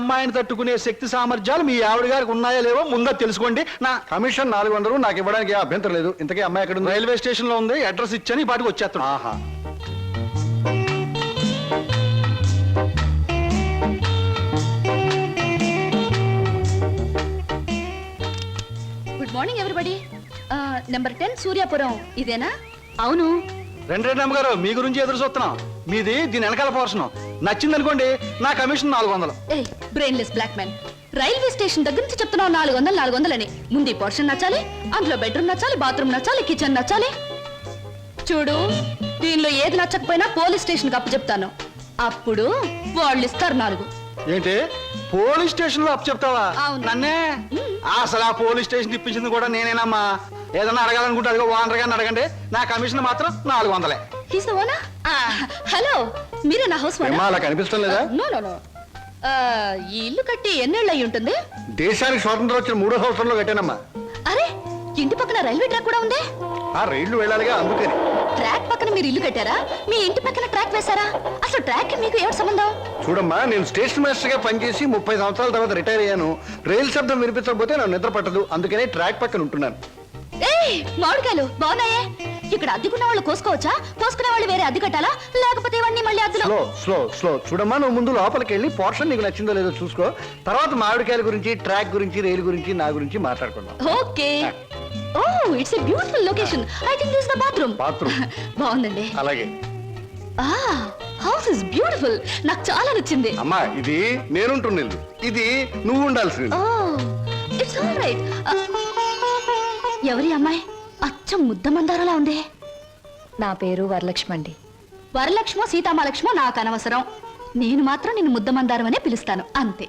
అమ్మాయిని తట్టుకునే శక్తి సామర్థ్యాలు మీ ఆవిడ గారికి ఉన్నాయో లేవో ముందో తెలుసుకోండి. నా కమిషన్ నాలుగు వందలు నాకు ఇవ్వడానికి ఏ అభ్యంతరం లేదు. ఇంతకీ అమ్మాయి ఎక్కడ ఉంది? రైల్వే స్టేషన్లో ఉంది. అడ్రస్ ఇచ్చాను ఈ పాటికి వచ్చేస్తాను ఆహా. Good morning everybody. Number ten Suryapuram. ఇదేనా? అవును. రెండు రెండు అమ్మగారు మీ గురించి ఎదురు చూస్తున్నాం. మీది దీని వెనకాల పోర్షన్. నచ్చింది అనుకోండి నా కమిషన్ నాలుగు వందలు. Brainless black man railway station దగ్గర నుంచి చెప్తున్నావు నాలుగు వందలు నాలుగు వందలని. ముందు పోర్షన్ నచ్చాలి అందులో బెడ్రూమ్ నచ్చాలి బాత్రూమ్ నచ్చాలి కిచెన్ నచ్చాలి. చూడు దీనిలో ఏది నచ్చకపోయినా పోలీస్ స్టేషన్ అప్పు చెప్తాను. అప్పుడు వాళ్ళు ఇస్తారు నాలుగు. ఏంటి? పోలీస్ స్టేషన్లో అప్పు చెప్తావా? అవును. నన్నే? అసలు ఆ పోలీస్ స్టేషన్ ఇప్పించింది కూడా నేనేనమ్మా. ఏదన్నా అడగాలనుకుంటే అదిగో ఓనర్ గారిని అడగండి. నా కమిషన్ మాత్రం నాలుగు వందలే. హీస్ ద ఓనా హలో మీరే నా హౌస్ అలా కనిపిస్తాం లేదా? నో నో నో ఈ ఇల్లు కట్టి ఎన్నేళ్ళు అయి ఉంటుంది? దేశానికి స్వాతంత్రం వచ్చిన మూడో సంవత్సరంలో కట్టానమ్మా. అరే ఇంటి పక్కన రైల్వే ట్రాక్ కూడా ఉందే? ఆ రైళ్ళు వెళ్ళాలిగా అందుకని. ట్రాక్ పక్కన మీరు ఇల్లు కట్టారా? మీ ఇంటి పక్కన ట్రాక్ వేశారా? అసలు ట్రాక్ మీకు ఏమిటి సంబంధం? చూడమ్మా నేను స్టేషన్ మాస్టర్గా పనిచేసి ముప్పై సంవత్సరాల తర్వాత రిటైర్ అయ్యాను. రైలు శబ్దం వినిపించకపోతే నాకు నిద్ర పట్టదు అందుకనే ట్రాక్ పక్కన ఉంటున్నాను. మామిడికాయలు బాగున్నాయే? ఇక్కడ అద్దెకున్న వాళ్ళు కోసుకోవచ్చా? కోసుకునే వాళ్ళు వేరే అద్దె కట్టాలా? లేకపోతే ఇవన్నీ మళ్ళీ అద్దెలో స్లో స్లో స్లో చూడమ్మా నువ్వు ముందు లోపలికి వెళ్ళి పోర్షన్ నీకు నచ్చిందో లేదో చూసుకో. తర్వాత మామిడికాయల గురించి ట్రాక్ గురించి రైలు గురించి నా గురించి మాట్లాడుకుందాం. Okay. Oh it's a beautiful location I think this the bathroom Bathroom. బాగుందండి. అలాగే. ఆ హౌస్ ఇస్ బ్యూటిఫుల్ నాకు చాలా నచ్చింది. అమ్మా ఇది నేనుంటున్న ఇల్లు. ఇది నువ్వు ఉండాల్సిన ఇల్లు. ఓ ఇట్స్ ఆల్ రైట్ ఎవరి అమ్మాయి? అచ్చం ముద్ద మందారలా ఉంది. నా పేరు వరలక్ష్మి అండి వరలక్ష్మో సీతామలక్ష్మో నాకు అనవసరం. నేను మాత్రం నిన్ను ముద్దమందారం అనే పిలుస్తాను. అంతే.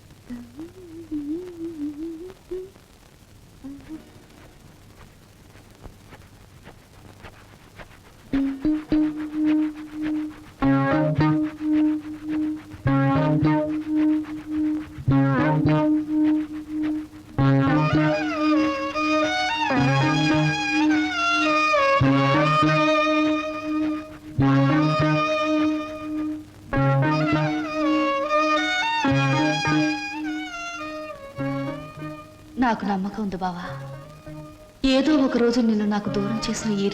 Mm-hmm. నాకు నమ్మకం ఉంది బావా. ఏదో ఒక రోజు నిన్ను నాకు దూరం చేసిన ఈ